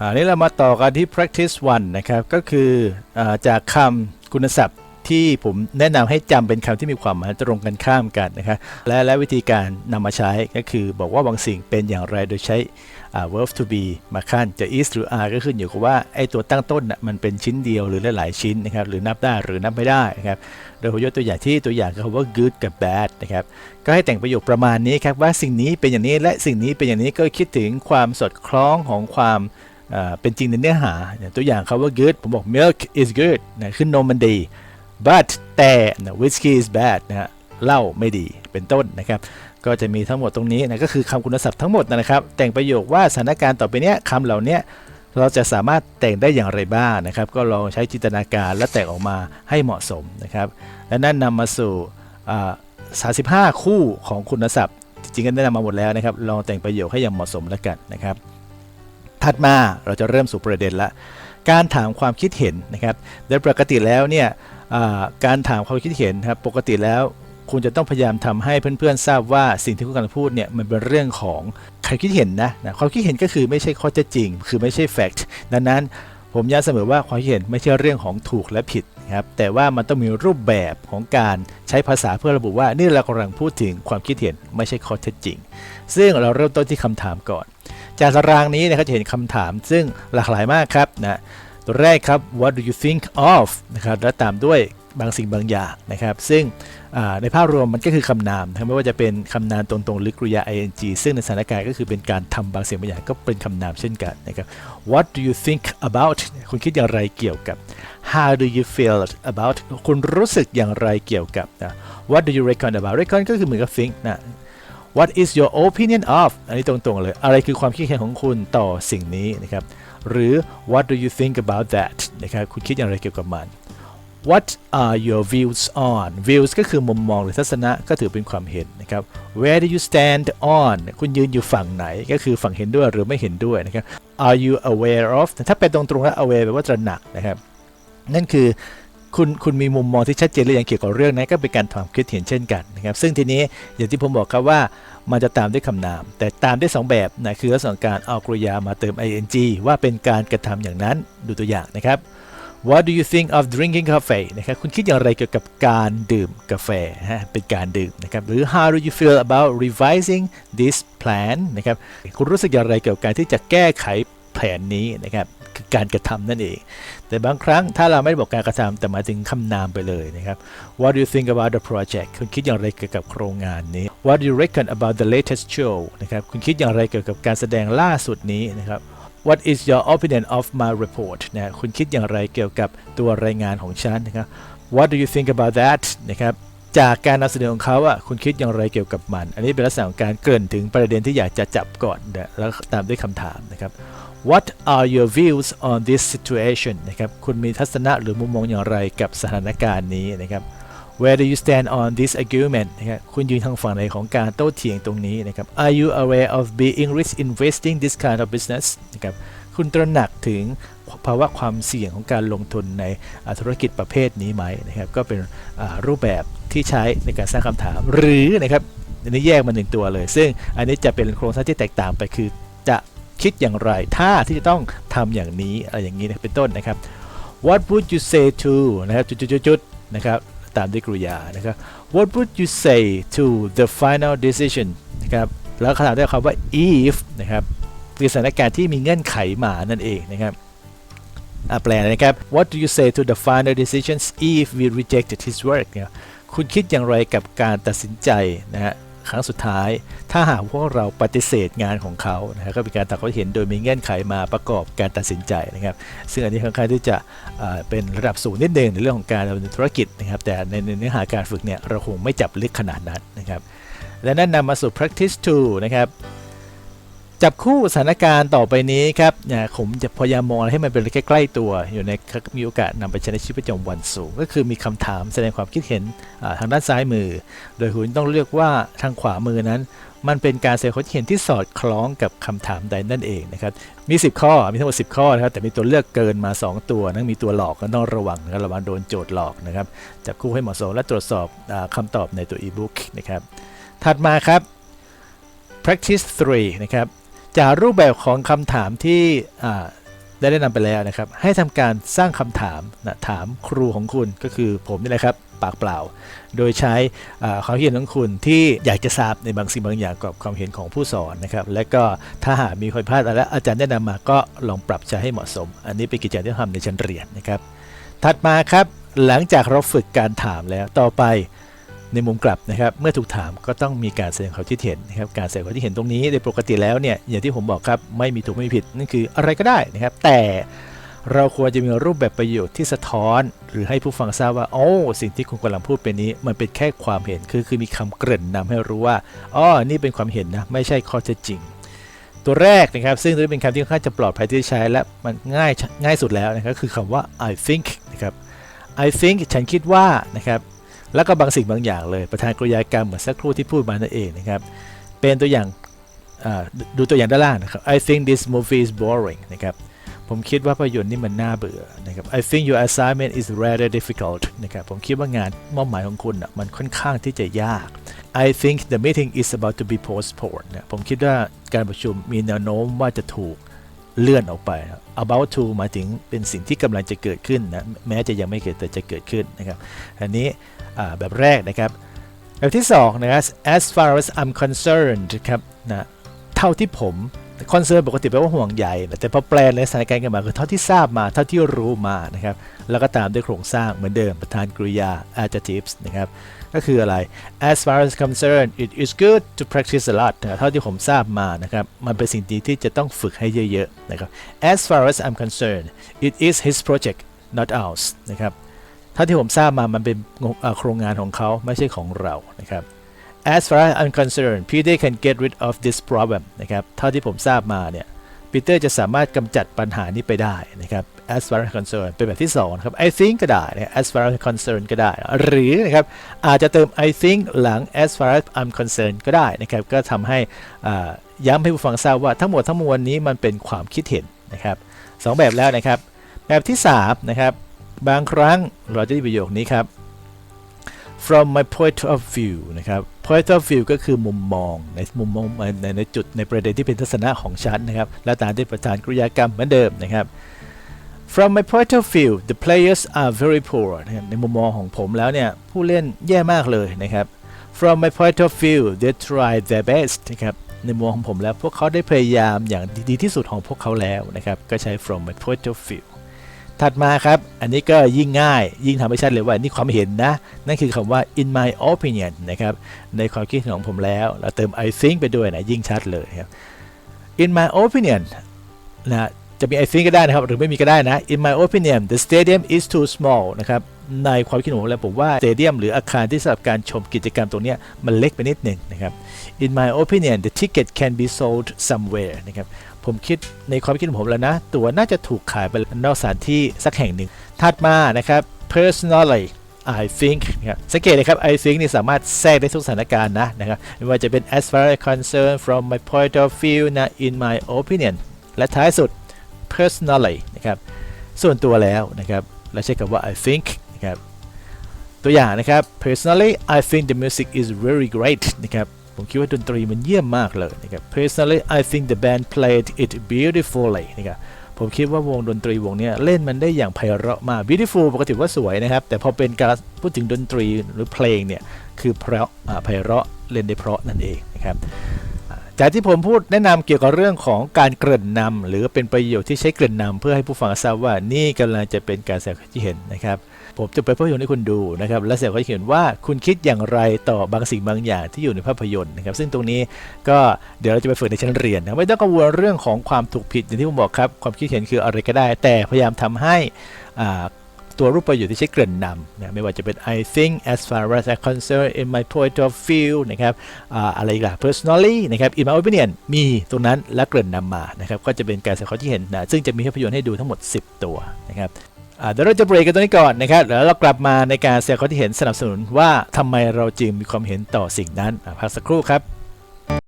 อันนี้เรามาต่อกันที่ practice 1 นะครับ ก็คืออจากคำคุณศัพท์ที่ผมแนะนำให้จำเป็นคำที่มีความหมายตรงกันข้ามกันนะครับและและวิธีการนำมาใช้ก็คือบอกว่าบางสิ่งเป็นอย่างไรโดยใช้ verb to be มาขั้นจะ is หรือ are ก็ขึ้นอยู่กับว่าไอตัวตั้งต้นนะมันเป็นชิ้นเดียวหรือหลายๆชิ้นนะครับหรือนับได้หรือนับไม่ได้นะครับโดยผมยกตัวอย่างที่ตัวอย่างคือคำว่า good กับ bad นะครับก็ให้แต่งประโยคประมาณนี้ครับว่าสิ่งนี้เป็นอย่างนี้และสิ่งนี้เป็นอย่างนี้ก็คิดถึงความสอดคล้องของความ เป็นจริงในเนื้อหา ตัวอย่างคำว่า good ผมบอก milk is good นะคือนมมันดี but แต่ whiskey is bad นะฮะเหล้าไม่ดีเป็นต้นนะครับก็จะมีทั้งหมดตรงนี้นะก็คือคำคุณศัพท์ทั้งหมดนะครับ แต่งประโยคว่าสถานการณ์ต่อไปเนี้ยคำเหล่านี้เราจะสามารถแต่งได้อย่างไรบ้างนะครับ ก็ลองใช้จินตนาการและแต่งออกมาให้เหมาะสมนะครับ และนั่นนำมาสู่35 คู่ของคุณศัพท์ จริงๆก็แนะนำมาหมดแล้วนะครับ ลองแต่งประโยคให้อย่างเหมาะสมแล้วกันนะครับ ถัดมาเราจะเริ่มสู่ประเด็นละ การถามความคิดเห็นนะครับโดยปกติแล้วเนี่ยการถามความคิดเห็นครับปกติแล้วคุณจะต้องพยายามทำให้เพื่อนๆทราบว่าสิ่งที่คุณกำลังพูดเนี่ยมันเป็นเรื่องของความคิดเห็นนะนะความคิดเห็นก็คือไม่ใช่ข้อเท็จจริง คือไม่ใช่ fact ดังนั้นผมย้ำเสมอว่าความคิดเห็นไม่ใช่เรื่องของถูกและผิดครับแต่ว่ามันต้องมีรูปแบบของการใช้ภาษาเพื่อระบุว่านี่เรากำลังพูดถึงความคิดเห็นไม่ใช่ข้อเท็จจริง ซึ่งเราเริ่มต้นที่คำถามก่อน จากตารางนี้นะครับจะเห็นคำถามซึ่งหลากหลายมากครับนะตัวแรกครับ what do you think of นะครับและตามด้วยบางสิ่งบางอย่างนะครับ ซึ่งในภาพรวมมันก็คือคำนามไม่ว่าจะเป็นคำนามตรงๆหรือกริยา ing ซึ่งในสถานการณ์ก็คือเป็นการทำบางสิ่งบางอย่างก็เป็นคำนามเช่นกันนะครับ what do you think about คุณคิดอย่างไรเกี่ยวกับ how do you feel about คุณรู้สึกอย่างไรเกี่ยวกับนะ what do you reckon about reckon ก็คือเหมือนกับ think นะ What is your opinion of อันนี้ตรงๆเลย อะไรคือความคิดเห็นของคุณต่อสิ่งนี้นะครับ หรือ What do you think about that นะครับ คุณคิดอย่างไรเกี่ยวกับมัน What are your views on views ก็คือมุมมองหรือทัศนะก็ถือเป็นความเห็นนะครับ Where do you stand on คุณยืนอยู่ฝั่งไหน ก็คือฝั่งเห็นด้วยหรือไม่เห็นด้วยนะครับ Are you aware of ถ้าเป็นตรงๆแล้ว aware แปลว่าตระหนักนะครับ นั่นคือ คุณคุณมีมุมมองที่ชัดเจนหรือยังเกี่ยวกับเรื่องนั้นก็เป็นการความคิดเห็นเช่นกันนะครับซึ่งทีนี้อย่างที่ผมบอกครับว่ามันจะตามด้วยคำนาม แต่ตามได้สองแบบนะคือลักษณะของการเอากริยามาเติม ing ว่าเป็นการกระทำอย่างนั้นดูตัวอย่างนะครับ What do you think of drinking coffee นะครับคุณคิดอย่างไรเกี่ยวกับการดื่มกาแฟฮะเป็นการดื่มนะครับหรือ How do you feel about revising this plan นะครับคุณรู้สึกอย่างไรเกี่ยวกับการที่จะแก้ไขแผนนี้นะครับ คือการกระทำนั่นเอง แต่บางครั้งถ้าเราไม่ได้บอกการกระทำแต่หมายถึงคำนามไปเลยนะครับ What do you think about the project คุณคิดอย่างไรเกี่ยวกับโครงงานนี้ What do you reckon about the latest show นะครับคุณคิดอย่างไรเกี่ยวกับการแสดงล่าสุดนี้นะครับ What is your opinion of my report นะคุณคิดอย่างไรเกี่ยวกับตัวรายงานของฉันนะครับ What do you think about that นะครับจากการนำเสนอของเขาอะคุณคิดอย่างไรเกี่ยวกับมัน อันนี้เป็นลักษณะของการเกริ่นถึงประเด็นที่อยากจะจับก่อนนะแล้วตามด้วยคำถามนะครับ What are your views on this situation นะครับคุณมีทัศนะหรือมุมมองอย่างไรกับสถานการณ์นี้นะครับ Where do you stand on this argument นะครับคุณยืนทางฝั่งไหนของการโต้เถียงตรงนี้นะครับ Are you aware of being risk investing this kind of business นะครับคุณตระหนักถึงภาวะความเสี่ยงของการลงทุนในธุรกิจประเภทนี้ไหมนะครับก็เป็นรูปแบบที่ใช้ในการสร้างคำถาม หรือนะครับอันนี้แยกมาหนึ่งตัวเลย ซึ่งอันนี้จะเป็นโครงสร้างที่แตกต่างไปคือจะ คิดอย่างไร ถ้าที่จะต้องทำอย่างนี้อะไรอย่างนี้นะเป็นต้นนะครับ What would you say to นะครับจุดๆๆนะครับตามด้วยกริยานะครับ What would you say to the final decision นะครับแล้วคำถามด้วยคำว่า if นะครับคือสถานการณ์ที่มีเงื่อนไขมานั่นเองนะครับแปลนะครับ What do you say to the final decisions if we rejected his work เนี่ยคุณคิดอย่างไรกับการตัดสินใจนะฮะ ครั้งสุดท้าย ถ้าหากพวกเราปฏิเสธงานของเขานะครับก็เป็นการตัดความเห็นโดยมีเงื่อนไขมาประกอบการตัดสินใจนะครับ ซึ่งอันนี้ค่อนข้างที่จะเป็นระดับสูงนิดเดงในเรื่องของการดำเนินธุรกิจนะครับ แต่ในในเนื้อหาการฝึกเนี่ยเราคงไม่จับลึกขนาดนั้นนะครับ และนั่นนำมาสู่ practice 2 นะครับ จับคู่สถานการณ์ต่อไปนี้ครับเนี่ยผมจะพยายามมองให้มันเป็นใกล้ๆตัว อยู่ในมีโอกาสนำไปใช้ในชีวิตประจำวันสูง ก็คือมีคำถามแสดงความคิดเห็นทางด้านซ้ายมือ โดยคุณต้องเลือกว่าทางขวามือนั้น มันเป็นการแสดงความคิดเห็นที่สอดคล้องกับคำถามใดนั่นเองนะครับมี 10 ข้อมีทั้งหมด 10 ข้อนะครับแต่มีตัวเลือกเกินมา 2 ตัวนั่นมีตัวหลอกก็ต้องระวังนะครับระวังโดนโจทย์หลอกนะครับจับคู่ให้เหมาะสมและตรวจสอบอคำตอบในตัว e-book นะครับถัดมาครับ practice 3 นะครับ จากรูปแบบของคำถามที่ได้แนะนำไปแล้วนะครับ ให้ทำการสร้างคำถามนะถามครูของคุณก็คือผมนี่แหละครับปากเปล่า โดยใช้ความเห็นของคุณที่อยากจะทราบในบางสิ่งบางอย่างกับความเห็นของผู้สอนนะครับ และก็ถ้าหากมีคนพลาดอะไรอาจารย์แนะนำมาก็ลองปรับใช้ให้เหมาะสม อันนี้เป็นกิจกรรมที่ทำในชั้นเรียนนะครับ ถัดมาครับหลังจากเราฝึกการถามแล้วต่อไป ในมุมกลับนะครับเมื่อถูกถามก็ต้องมีการแสดงความคิดเห็นนะครับการแสดงความคิดเห็นตรงนี้โดยปกติแล้วเนี่ยอย่างที่ผมบอกครับไม่มีถูกไม่มีผิดนั่นคืออะไรก็ได้นะครับ แต่เราควรจะมีรูปแบบประโยชน์ที่สะท้อน หรือให้ผู้ฟังทราบว่าโอ้สิ่งที่คุณกำลังพูดเป็นนี้ มันเป็นแค่ความเห็นคือคือมีคำเกริ่นนำให้รู้ว่าอ๋อนี่เป็นความเห็นนะไม่ใช่ข้อเท็จจริง ตัวแรกนะครับ ซึ่งตัวนี้เป็นคำที่ค่อนข้างจะปลอดภัยที่ใช้และมันง่ายง่ายสุดแล้วนะครับคือคำว่า I think นะครับ I think ฉันคิดว่านะครับ แล้วก็บางสิ่งบางอย่างเลยประธานกริยากรรมเหมือนสักครู่ที่พูดมานั่นเองนะครับ เป็นตัวอย่างดูตัวอย่างด้านล่างนะครับ I think this movie is boring นะครับ ผมคิดว่าภาพยนตร์นี่มันน่าเบื่อนะครับ I think your assignment is rather difficult นะครับ ผมคิดว่างานมอบหมายของคุณอะมันค่อนข้างที่จะยาก I think the meeting is about to be postponed นะผมคิดว่าการประชุมมีแนวโน้มว่าจะถูก เลื่อนออกไป about to หมายถึงเป็นสิ่งที่กำลังจะเกิดขึ้นนะแม้จะยังไม่เกิดแต่จะเกิดขึ้นนะครับอันนี้แบบแรกนะครับ แบบที่2นะครับ as far as I'm concerned ครับนะเท่าที่ผม concern ปกติแปลว่าห่วงใยแต่พอแปลในสถานการณ์กันมาคือเท่าที่ทราบมาเท่าที่รู้มานะครับแล้วก็ตามด้วยโครงสร้างเหมือนเดิมประธานกริยา adjectives นะครับ ก็คืออะไร as far as concerned it is good to practice a lot นะเท่าที่ผมทราบมานะครับ มันเป็นสิ่งดีที่จะต้องฝึกให้เยอะๆนะครับ as far as I'm concerned it is his project not ours นะครับเท่าที่ผมทราบมามันเป็นโครงงานของเขาไม่ใช่ของเรานะครับ as far as I'm concerned Peter can get rid of this problem นะครับเท่าที่ผมทราบมาเนี่ย ปีเตอร์จะสามารถกำจัดปัญหานี้ไปได้นะครับ as far as concerned เป็นแบบที่2นะครับ I think ก็ได้นะ as far as concerned ก็ได้ หรือนะครับอาจจะเติม I think หลัง as far as I'm concerned ก็ได้นะครับก็ทำให้ย้ำให้ผู้ฟังทราบว่าทั้งหมดทั้งมวลนี้มันเป็นความคิดเห็นนะครับสองแบบแล้วนะครับ แบบที่3นะครับบางครั้งเราจะได้ประโยคนี้ครับ from my point of view นะครับ point of view ก็คือมุมมองในมุมมองในในจุดในประเด็นที่เป็นทัศนะของฉันนะครับและตามด้วยประธานกริยากรรมเหมือนเดิมนะครับ from my point of view the players are very poor ในมุมมองของผมแล้วเนี่ยผู้เล่นแย่มากเลยนะครับ from my point of view they try their best นะครับในมุมมองของผมแล้วพวกเขาได้พยายามอย่างดีที่สุดของพวกเขาแล้วนะครับก็ใช้ from my point of view ถัดมาครับ อันนี้ก็ยิ่งง่ายยิ่งทำให้ชัดเลยว่านี่ความเห็นนะ นั่นคือคำว่า in my opinion นะครับ ในความคิดของผมแล้ว เราเติม I think ไปด้วยนะ ยิ่งชัดเลยครับ in my opinion นะจะมี I think ก็ได้นะครับ หรือไม่มีก็ได้นะ in my opinion the stadium is too small นะครับ ในความคิดของผมแล้วผมว่าสเตเดียมหรืออาคารที่สำหรับการชมกิจกรรมตรงนี้มันเล็กไปนิดหนึ่งนะครับ in my opinion the ticket can be sold somewhere นะครับผมคิดในความคิดของผมแล้วนะ ตั๋วน่าจะถูกขายไปนอกสถานที่สักแห่งหนึ่งถัดมานะครับ personally I think นะครับสังเกตเลยครับ I think นี่สามารถแทรกได้ทุกสถานการณ์นะนะครับไม่ว่าจะเป็น as far as concerned from my point of view นะ in my opinion และท้ายสุด personally นะครับส่วนตัวแล้วนะครับเราใช้คำว่า I think นะครับตัวอย่างนะครับ personally I think the music is very great นะครับผมคิดว่าดนตรีมันเยี่ยมมากเลยนะครับ personally I think the band played it beautifully นะครับผมคิดว่าวงดนตรีวงนี้เล่นมันได้อย่างไพเราะมาก beautiful ปกติว่าสวยนะครับ แต่พอเป็นการพูดถึงดนตรีหรือเพลงเนี่ย คือเพราะไพเราะเล่นได้เพราะนั่นเองนะครับจากที่ผมพูดแนะนำเกี่ยวกับเรื่องของการเกริ่นนำหรือเป็นประโยชน์ที่ใช้เกริ่นนำเพื่อให้ผู้ฟังทราบว่านี่กำลังจะเป็นการแสดงความคิดเห็นนะครับ ผมจะไปภาพยนตร์ให้คุณดูนะครับและแสดงความคิดเห็นว่าคุณคิดอย่างไรต่อบางสิ่งบางอย่างที่อยู่ในภาพยนตร์นะครับซึ่งตรงนี้ก็เดี๋ยวเราจะไปฝึกในชั้นเรียนนะไม่ต้องกังวลเรื่องของความถูกผิดอย่างที่ผมบอกครับความคิดเห็นคืออะไรก็ได้ แต่พยายามทำให้อ่าตัวรูปประโยคที่ใช้เกริ่นนำนะไม่ว่าจะเป็น I think as far as I concern in my point of view นะครับออะไรอีกล่ะ personally นะครับ in my opinion มีตรงนั้นและเกริ่นนำมานะครับก็จะเป็นการแสดงความคิดเห็นนะซึ่งจะมีภาพยนตร์ให้ดูทั้งหมด 10 ตัวนะครับ เดี๋ยวเราจะเบรกกันตรงนี้ก่อนนะครับแล้วเรากลับมาในการแสดงความเห็นสนับสนุนว่าทำไมเราจึงมีความเห็นต่อสิ่งนั้นพักสักครู่ครับ